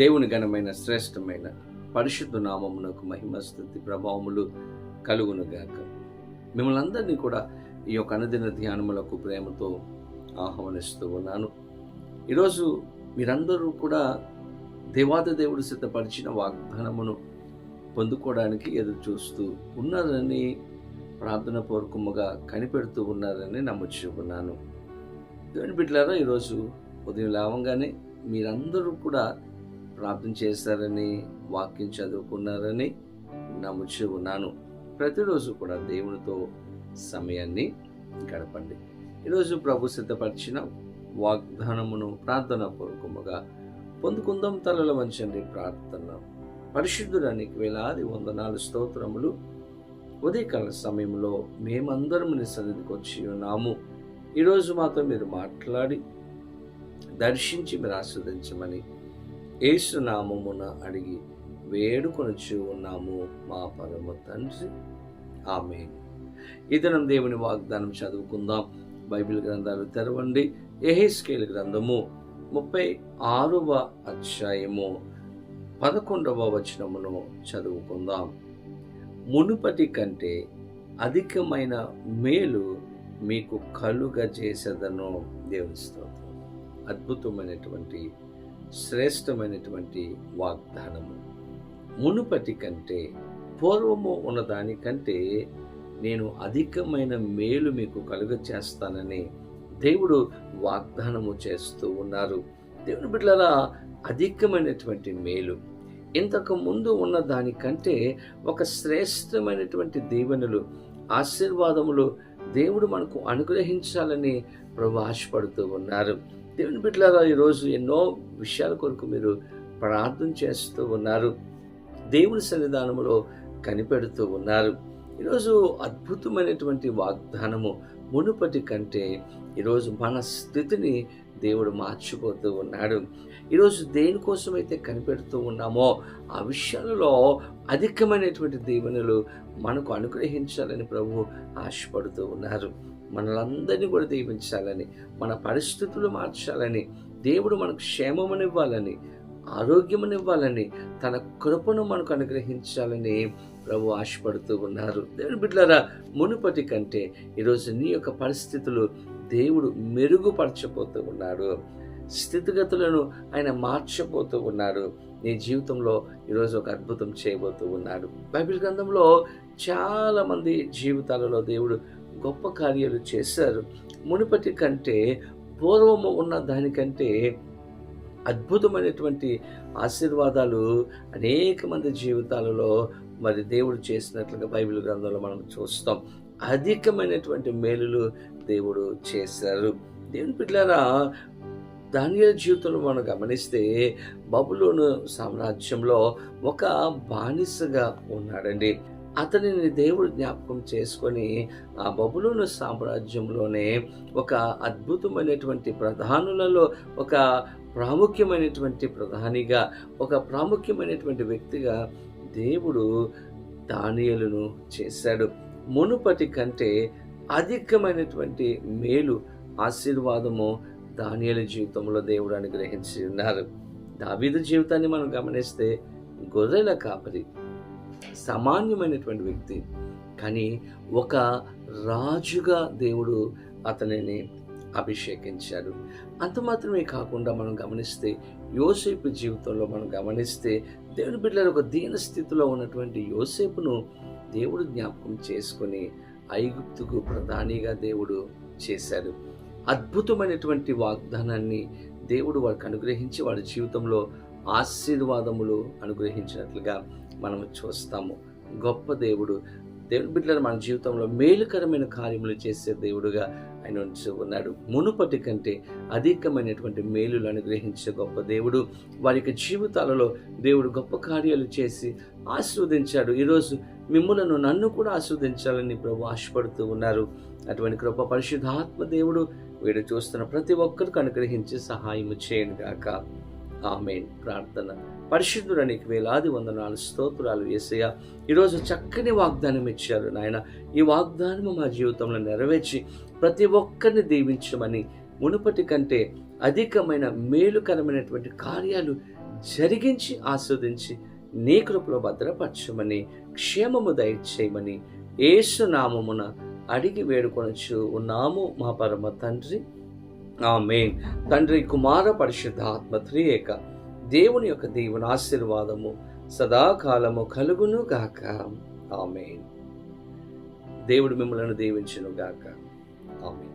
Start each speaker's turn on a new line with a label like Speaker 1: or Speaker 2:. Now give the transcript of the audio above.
Speaker 1: దేవుని ఘనమైన శ్రేష్టమైన పరిశుద్ధ నామమునకు మహిమ స్థుతి ప్రభావములు కలుగునుగాక మిమ్మల్ని అందరినీ కూడా ఈ యొక్క అనుదిన ధ్యానములకు ప్రేమతో ఆహ్వానిస్తూ ఉన్నాను. ఈరోజు మీరందరూ కూడా దేవాద దేవుడు సిద్ధపరిచిన వాగ్దానమును పొందుకోవడానికి ఎదురు చూస్తూ ఉన్నారని ప్రార్థన పూర్వకముగా కనిపెడుతూ ఉన్నారని నమ్ముచుకున్నాను దేవుని బిడ్డలారా ఈరోజు ఉదయం లేవంగానే మీరందరూ కూడా ప్రార్థన చేశారని వాక్యం చదువుకున్నారని నమ్ముచు ఉన్నాను. ప్రతిరోజు కూడా దేవునితో సమయాన్ని గడపండి. ఈరోజు ప్రభు సిద్ధపరిచిన వాగ్దానమును ప్రార్థన పూర్వకముగా పొందుకుందాం. తలల వంచండి ప్రార్థన. పరిశుద్ధుడానికి వేలాది వందనాలు స్తోత్రములు. ఉదయకాల సమయంలో మేమందరం నీ సన్నిధికి వచ్చి ఉన్నాము. ఈరోజు మాతో మీరు మాట్లాడి దర్శించి మీరు ఆస్వాదించమని ఏసునామమున అడిగి వేడుకొనొచ్చు ఉన్నాము మా పరమ తండ్రి. ఆమె ఇతనం దేవుని వాగ్దానం చదువుకుందాం. బైబిల్ గ్రంథాలు తెరవండి. ఎహెస్కేల్ గ్రంథము ముప్పై ఆరవ అధ్యాయము పదకొండవ వచనమును చదువుకుందాం. మునుపటి కంటే అధికమైన మేలు మీకు కలుగజేసేదను దేవుని స్తోత్రం. అద్భుతమైనటువంటి శ్రేష్టమైనటువంటి వాగ్దానము. మునుపటి కంటే పూర్వము ఉన్నదానికంటే నేను అధికమైన మేలు మీకు కలుగ చేస్తానని దేవుడు వాగ్దానము చేస్తూ ఉన్నారు. దేవుని బిడ్డల అధికమైనటువంటి మేలు ఇంతకు ముందు ఉన్న దానికంటే ఒక శ్రేష్టమైనటువంటి దీవెనలు ఆశీర్వాదములు దేవుడు మనకు అనుగ్రహించాలని ప్రభు ఆశపడుతూ ఉన్నారు. దేవుని బిడ్డలారా ఈరోజు ఎన్నో విషయాల కొరకు మీరు ప్రార్థన చేస్తూ ఉన్నారు. దేవుని సన్నిధానములో కనిపెడుతూ ఉన్నారు. ఈరోజు అద్భుతమైనటువంటి వాగ్దానము మునుపటి కంటే ఈరోజు మన స్థితిని దేవుడు మార్చిపోతూ ఉన్నాడు. ఈరోజు దేనికోసమైతే కనిపెడుతూ ఉన్నామో ఆ విషయాలలో అధికమైనటువంటి దీవెనలు మనకు అనుగ్రహించాలని ప్రభు ఆశపడుతూ ఉన్నారు. మనలందరినీ కూడా దీవించాలని మన పరిస్థితులు మార్చాలని దేవుడు మనకు క్షేమమునివ్వాలని ఆరోగ్యమునివ్వాలని తన కృపను మనకు అనుగ్రహించాలని ప్రభు ఆశపడుతూ ఉన్నారు. దేవుని బిడ్డలారా మునుపటి కంటే ఈరోజు నీ యొక్క పరిస్థితులు దేవుడు మెరుగుపరచబోతూ ఉన్నాడు స్థితిగతులను ఆయన మార్చబోతూ ఉన్నాడు నీ జీవితంలో ఈరోజు ఒక అద్భుతం చేయబోతూ ఉన్నాడు బైబిల్ గ్రంథంలో చాలామంది జీవితాలలో దేవుడు గొప్ప కార్యాలు చేశారు. మునుపటి కంటే పూర్వము ఉన్న దానికంటే అద్భుతమైనటువంటి ఆశీర్వాదాలు అనేక మంది జీవితాలలో మరి దేవుడు చేసినట్లుగా బైబిల్ గ్రంథంలో మనం చూస్తాం. అధికమైనటువంటి మేలులు దేవుడు చేశారు. దేవుని పిల్లరా దానియల జీవితంలో మనం గమనిస్తే బబులోను సామ్రాజ్యంలో ఒక బానిసగా ఉన్నాడండి. అతనిని దేవుడు జ్ఞాపకం చేసుకొని ఆ బబులోను సామ్రాజ్యంలోనే ఒక అద్భుతమైనటువంటి ప్రధానులలో ఒక ప్రాముఖ్యమైనటువంటి ప్రధానిగా ఒక ప్రాముఖ్యమైనటువంటి వ్యక్తిగా దేవుడు దానియలను చేశాడు. మునుపటి కంటే అధికమైనటువంటి మేలు ఆశీర్వాదము దానియల జీవితంలో దేవుడు అనుగ్రహించి ఉన్నారు. దావీదు జీవితాన్ని మనం గమనిస్తే గొర్రెల కాపరి. సామాన్యమైనటువంటి వ్యక్తి కానీ ఒక రాజుగా దేవుడు అతనిని అభిషేకించాడు. అంత మాత్రమే కాకుండా మనం గమనిస్తే యోసేపు జీవితంలో మనం గమనిస్తే దేవుని బిడ్డల ఒక దీన స్థితిలో ఉన్నటువంటి యోసేపును దేవుడు జ్ఞాపకం చేసుకొని ఐగుప్తుకు ప్రధానిగా దేవుడు చేశాడు. అద్భుతమైనటువంటి వాగ్దానాన్ని దేవుడు వాడికి అనుగ్రహించి వాడి జీవితంలో ఆశీర్వాదములు అనుగ్రహించినట్లుగా మనం చూస్తాము. గొప్ప దేవుడు దేవుని బిడ్డలను మన జీవితంలో మేలుకరమైన కార్యములు చేసే దేవుడుగా ఆయన ఉన్నాడు. మునుపటి కంటే అధికమైనటువంటి మేలులు అనుగ్రహించే గొప్ప దేవుడు వారి యొక్క జీవితాలలో దేవుడు గొప్ప కార్యాలు చేసి ఆస్వాదించాడు ఈరోజు మిమ్మలను నన్ను కూడా ఆస్వాదించాలని ప్రభు ఆశపడుతూ ఉన్నారు. అటువంటి కృప పరిశుద్ధాత్మ దేవుడు వీడు చూస్తున్న ప్రతి ఒక్కరికి అనుగ్రహించి సహాయం చేయను గాక. ఆమెన్. ప్రార్థన. పరిశుద్ధుడానికి వేలాది వందనాలు స్తోత్రాలు వేసయ్య ఈరోజు చక్కని వాగ్దానం ఇచ్చారు నాయన. ఈ వాగ్దానము మా జీవితంలో నెరవేర్చి ప్రతి ఒక్కరిని దీవించమని మునుపటి కంటే అధికమైన మేలుకరమైనటువంటి కార్యాలు జరిగించి ఆస్వాదించి నీ కృపలో భద్రపరచమని క్షేమము దయచేయమని ఏసునామమున అడిగి వేడుకొనొచ్చు ఉన్నాము మా పరమ తండ్రి. ఆమేన్. తండ్రి కుమార పరిశుద్ధ ఆత్మ త్రియేక. దేవుని యొక్క దేవుని ఆశీర్వాదము సదాకాలము కలుగును గాక. ఆమేన్. దేవుడు మిమ్మల్ని దీవించును గాక. ఆమె